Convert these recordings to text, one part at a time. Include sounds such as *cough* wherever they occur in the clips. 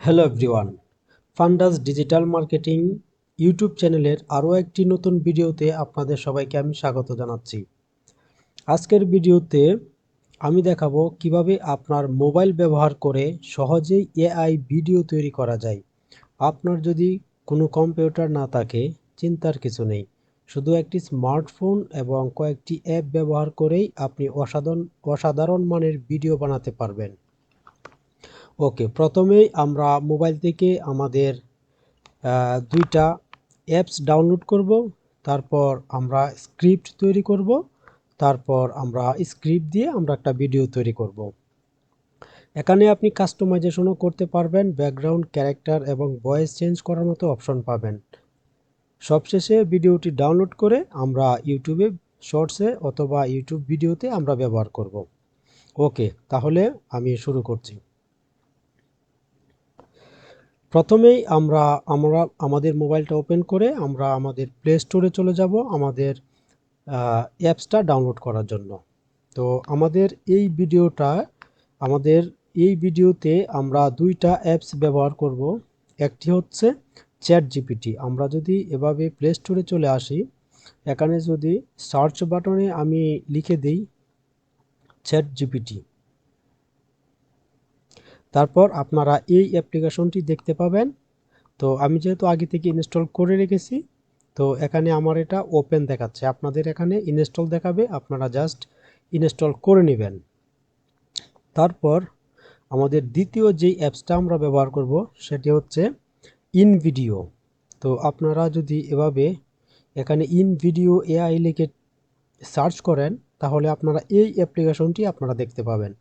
Hello everyone, Fundas digital marketing YouTube চ্যানেলের আরও একটি নতুন ভিডিওতে আপনাদের সবাইকে আমি স্বাগত জানাচ্ছি। আজকের ভিডিওতে আমি দেখাবো কীভাবে আপনার মোবাইল ব্যবহার করে সহজেই এআই ভিডিও তৈরি করা যায়। আপনার যদি কোনো কম্পিউটার না থাকে, চিন্তার কিছু নেই। শুধু একটি স্মার্টফোন এবং কয়েকটি অ্যাপ ব্যবহার করেই আপনি অসাধারণ অসাধারণ মানের ভিডিও বানাতে পারবেন। ওকে, প্রথমেই আমরা মোবাইল থেকে আমাদের দুইটা অ্যাপস ডাউনলোড করব, তারপর আমরা স্ক্রিপ্ট তৈরি করব, তারপর আমরা স্ক্রিপ্ট দিয়ে আমরা একটা ভিডিও তৈরি করব। এখানে আপনি কাস্টমাইজেশনও করতে পারবেন, ব্যাকগ্রাউন্ড, ক্যারেক্টার এবং ভয়েস চেঞ্জ করার মতো অপশন পাবেন। সবশেষে ভিডিওটি ডাউনলোড করে আমরা ইউটিউবে শর্টসে অথবা ইউটিউব ভিডিওতে আমরা ব্যবহার করব। ওকে, তাহলে আমি শুরু করছি। প্রথমেই আমরা আমরা, আমাদের মোবাইলটা ওপেন করে আমরা আমাদের প্লে স্টোরে চলে যাব আমাদের অ্যাপসটা ডাউনলোড করার জন্য। তো আমাদের এই ভিডিওটা, আমাদের এই ভিডিওতে আমরা দুইটা অ্যাপস ব্যবহার করব। একটি হচ্ছে চ্যাট জিপিটি আমরা যদি এভাবে প্লে স্টোরে চলে আসি, এখানে যদি সার্চ বাটনে আমি লিখে দিই চ্যাট জিপিটি তারপর আপনারা এই অ্যাপ্লিকেশনটি দেখতে পাবেন। তো আমি যেহেতু আগে থেকে ইনস্টল করে রেখেছি, তো এখানে আমার এটা ওপেন দেখাচ্ছে। আপনাদের এখানে ইনস্টল দেখাবে, আপনারা জাস্ট ইনস্টল করে নেবেন। তারপর আমাদের দ্বিতীয় যেই অ্যাপসটা আমরা ব্যবহার করব, সেটি হচ্ছে ইন ভিডিও তো আপনারা যদি এভাবে এখানে ইন ভিডিও এআই লিখে সার্চ করেন, তাহলে আপনারা এই অ্যাপ্লিকেশনটি আপনারা দেখতে পাবেন।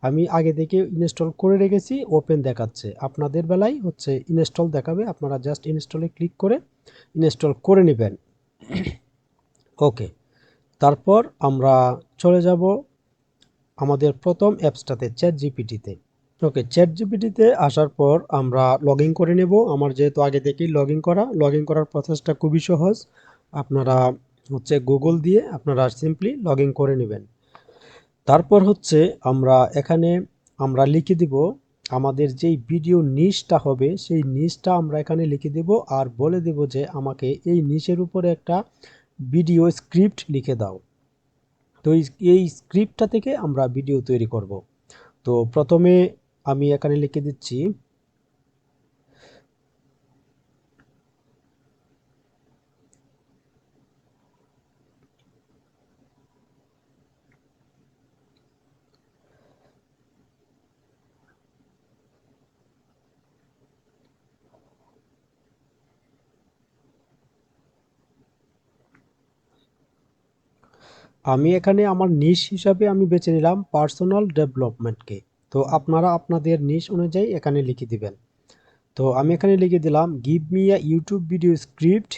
আমি আগে থেকে ইনস্টল করে রেখেছি ওপেন দেখাচ্ছে। আপনাদের বেলায় হচ্ছে ইনস্টল দেখাবে, আপনারা জাস্ট ইনস্টলে ক্লিক করে ইনস্টল করে নেবেন। *clears throat* ওকে তারপর আমরা চলে যাব আমাদের প্রথম অ্যাপসটাতে চ্যাট জিপিটিতে ওকে চ্যাট জিপিটিতে আসার পর আমরা লগ করে নেব। আমার যেহেতু আগে থেকেই লগ করা লগ করার প্রসেসটা খুবই সহজ। আপনারা হচ্ছে গুগল দিয়ে আপনারা সিম্পলি লগ করে নেবেন। তারপর হচ্ছে আমরা এখানে আমরা লিখে দিব আমাদের যেই ভিডিও নিশটা হবে, সেই নিচটা আমরা এখানে লিখে দেব আর বলে দেব যে আমাকে এই নিচের উপরে একটা ভিডিও স্ক্রিপ্ট লিখে দাও। তো এই স্ক্রিপ্টটা থেকে আমরা ভিডিও তৈরি করব। তো প্রথমে আমি এখানে লিখে দিচ্ছি আমি এখানে আমার নিশ হিসাবে আমি বেছে নিলাম পার্সোনাল ডেভেলপমেন্টকে তো আপনারা আপনাদের নিশ অনুযায়ী এখানে লিখে দিবেন। তো আমি এখানে লিখে দিলাম give me a YouTube video script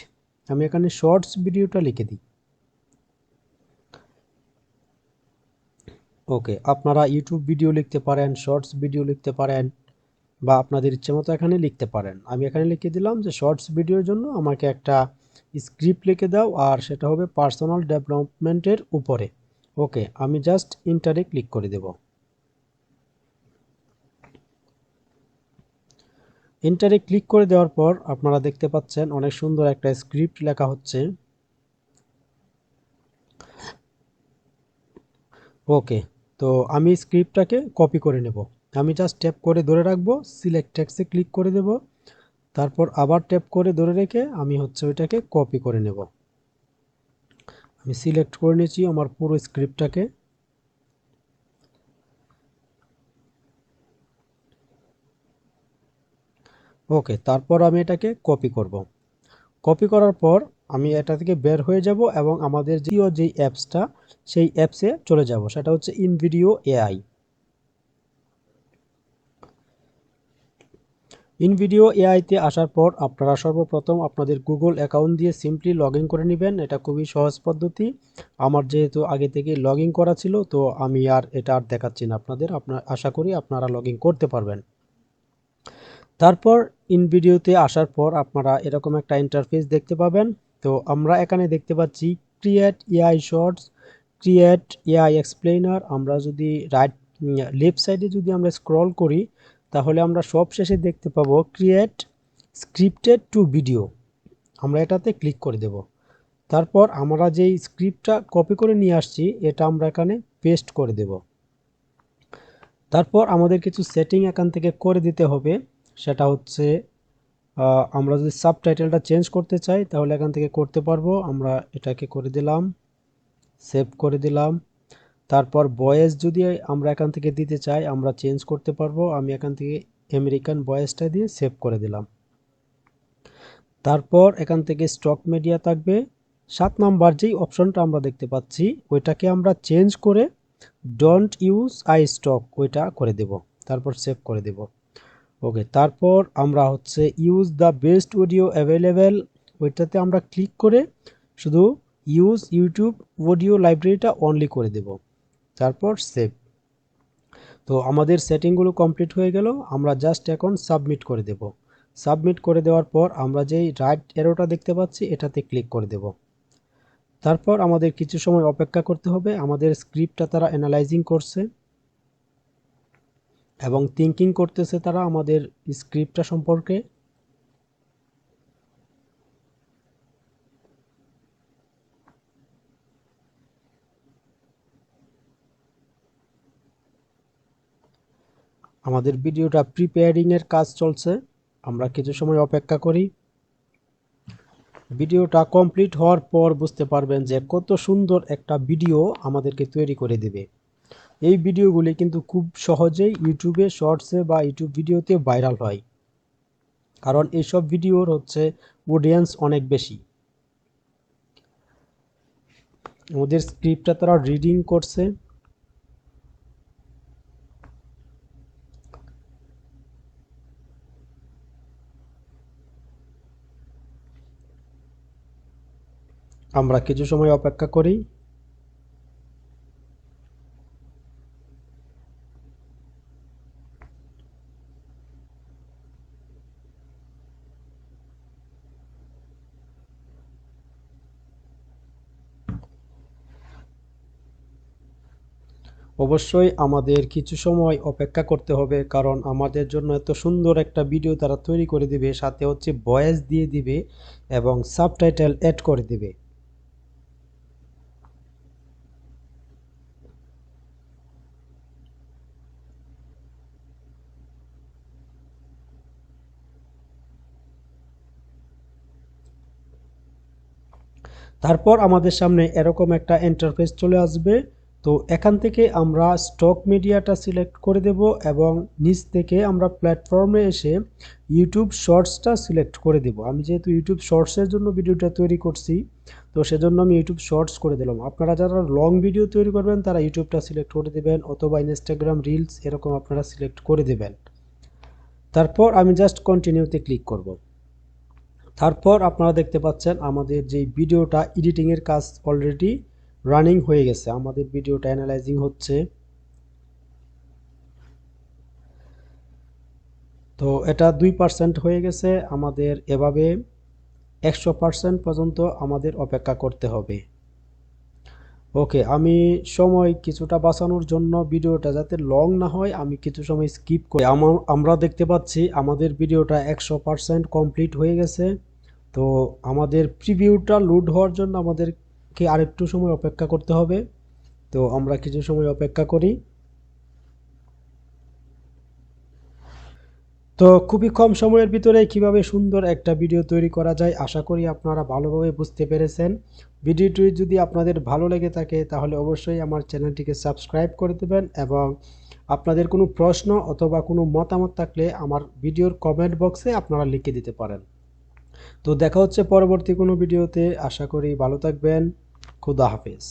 আমি এখানে শর্টস ভিডিওটা লিখে দিই। ওকে, আপনারা ইউটিউব ভিডিও লিখতে পারেন শর্টস ভিডিও লিখতে পারেন, বা আপনাদের ইচ্ছে মতো এখানে লিখতে পারেন। আমি এখানে লিখে দিলাম যে শর্টস ভিডিওর জন্য আমাকে একটা স্ক্রিপ্ট লিখে দাও আর সেটা হবে পার্সোনাল ডেভেলপমেন্টের উপরে। ওকে, আমি জাস্ট ইন্টারে ক্লিক করে দেব। ইন্টারে ক্লিক করে দেওয়ার পর আপনারা দেখতে পাচ্ছেন অনেক সুন্দর একটা স্ক্রিপ্ট লেখা হচ্ছে। ওকে, তো আমি স্ক্রিপ্টটাকে কপি করে নেব। আমি জাস্ট ট্যাপ করে ধরে রাখব, সিলেক্ট ট্যাক্সে ক্লিক করে দেব। তারপর আবার ট্যাপ করে ধরে রেখে আমি হচ্ছে ওইটাকে কপি করে নেব। আমি সিলেক্ট করে নিয়েছি আমার পুরো স্ক্রিপ্টটাকে ওকে, তারপর আমি এটাকে কপি করব। কপি করার পর আমি এটা থেকে বের হয়ে যাব এবং আমাদের যেই অ্যাপসটা সেই অ্যাপসে চলে যাব। সেটা হচ্ছে ইনভিডিও এআই ইন ভিডিও এআইতে আসার পর আপনারা সর্বপ্রথম আপনাদের গুগল অ্যাকাউন্ট দিয়ে সিম্পলি লগ করে নেবেন। এটা খুবই সহজ পদ্ধতি। আমার যেহেতু আগে থেকে লগ করা ছিল, তো আমি আর এটা আর দেখাচ্ছি না আপনাদের। আপনার, আশা করি আপনারা লগ করতে পারবেন। তারপর ইন ভিডিওতে আসার পর আপনারা এরকম একটা ইন্টারফেস দেখতে পাবেন। তো আমরা এখানে দেখতে পাচ্ছি create AI shorts create AI explainer আমরা যদি রাইট লেফট সাইডে যদি আমরা স্ক্রল করি তাহলে আমরা সব শেষে দেখতে পাবো ক্রিয়েট স্ক্রিপ্টেড টু ভিডিও আমরা এটাতে ক্লিক করে দেব। তারপর আমরা যেই স্ক্রিপ্টটা কপি করে নিয়ে আসছি, এটা আমরা এখানে পেস্ট করে দেব। তারপর আমাদের কিছু সেটিং এখান থেকে করে দিতে হবে। সেটা হচ্ছে আমরা যদি সাবটাইটেলটা চেঞ্জ করতে চাই, তাহলে এখান থেকে করতে পারব। আমরা এটাকে করে দিলাম সেভ করে দিলাম। তারপর ভয়েস যদি আমরা এখান থেকে দিতে চাই, আমরা চেঞ্জ করতে পারব। আমি এখান থেকে আমেরিকান ভয়েসটা দিয়ে সেভ করে দিলাম। তারপর এখান থেকে স্টক মিডিয়া থাকবে। সাত নাম্বার যেই অপশনটা আমরা দেখতে পাচ্ছি, ওইটাকে আমরা চেঞ্জ করে ডোন্ট ইউজ আই স্টক ওইটা করে দেব। তারপর সেভ করে দেব। ওকে, তারপর আমরা হচ্ছে use the best audio available ওইটাতে আমরা ক্লিক করে শুধু ইউজ ইউটিউব অডিও লাইব্রেরিটা অনলি করে দেব। তারপর সেভ তো আমাদের সেটিংগুলো কমপ্লিট হয়ে গেল, আমরা জাস্ট এখন সাবমিট করে দেব। সাবমিট করে দেওয়ার পর আমরা যেই রাইট এরোটা দেখতে পাচ্ছি, এটাতে ক্লিক করে দেব। তারপর আমাদের কিছু সময় অপেক্ষা করতে হবে, আমাদের স্ক্রিপ্টটা তারা অ্যানালাইজিং করছে এবং থিঙ্কিং করতেছে তারা আমাদের স্ক্রিপ্টটা সম্পর্কে। আমাদের ভিডিওটা প্রিপেয়ারিং এর কাজ চলছে। আমরা কিছু সময় অপেক্ষা করি। ভিডিওটা কমপ্লিট হওয়ার পর বুঝতে পারবেন যে কত সুন্দর একটা ভিডিও আমাদেরকে তৈরি করে দেবে। এই ভিডিওগুলি কিন্তু খুব সহজেই ইউটিউবে শর্টসে বা ইউটিউব ভিডিওতে ভাইরাল হয়। কারণ এইসব ভিডিওর হচ্ছে অডিয়েন্স অনেক বেশি। ওদের স্ক্রিপ্টটা তারা রিডিং করছে। আমরা কিছু সময় অপেক্ষা করি। অবশ্যই আমাদের কিছু সময় অপেক্ষা করতে হবে, কারণ আমাদের জন্য এত সুন্দর একটা ভিডিও তারা তৈরি করে দিবে, সাথে হচ্ছে ভয়েস দিয়ে দিবে এবং সাবটাইটেল অ্যাড করে দিবে। তারপর আমাদের সামনে এরকম একটা ইন্টারফেস চলে আসবে। তো এখান থেকে আমরা স্টক মিডিয়াটা সিলেক্ট করে দেব এবং নিচ থেকে আমরা প্ল্যাটফর্মে এসে ইউটিউব শর্টসটা সিলেক্ট করে দেব। আমি যেহেতু ইউটিউব শর্টসের জন্য ভিডিওটা তৈরি করছি, তো সেজন্য আমি ইউটিউব শর্টস করে দিলাম। আপনারা যারা লং ভিডিও তৈরি করবেন, তারা ইউটিউবটা সিলেক্ট করে দেবেন অথবা ইনস্টাগ্রাম রিলস এরকম আপনারা সিলেক্ট করে দেবেন। তারপর আমি জাস্ট কন্টিনিউতে ক্লিক করব। তারপর আপনারা দেখতে পাচ্ছেন আমাদের যে ভিডিওটা এডিটিংয়ের কাজ অলরেডি রানিং হয়ে গেছে। আমাদের ভিডিওটা অ্যানালাইজিং হচ্ছে। তো এটা দুই পার্সেন্ট হয়ে গেছে। আমাদের এভাবে একশো পার্সেন্ট পর্যন্ত আমাদের অপেক্ষা করতে হবে। ওকে, আমি সময় কিছুটা বাঁচানোর জন্য ভিডিওটা যাতে লং না হয়, আমি কিছু সময় স্কিপ করি। আমার দেখতে পাচ্ছি আমাদের ভিডিওটা একশো পার্সেন্ট কমপ্লিট হয়ে গেছে। তো আমাদের প্রিভিউটা লোড হওয়ার জন্য আমাদেরকে আরেকটু সময় অপেক্ষা করতে হবে। তো আমরা কিছু সময় অপেক্ষা করি। তো খুবই কম সময়ের ভিতরে কীভাবে সুন্দর একটা ভিডিও তৈরি করা যায়, আশা করি আপনারা ভালোভাবে বুঝতে পেরেছেন। ভিডিওটি যদি আপনাদের ভালো লেগে থাকে, তাহলে অবশ্যই আমার চ্যানেলটিকে সাবস্ক্রাইব করে দেবেন এবং আপনাদের কোনো প্রশ্ন অথবা কোনো মতামত থাকলে আমার ভিডিওর কমেন্ট বক্সে আপনারা লিখে দিতে পারেন। তো দেখা হচ্ছে পরবর্তী কোনো ভিডিওতে আশা করি ভালো থাকবেন। খুদা হাফেজ।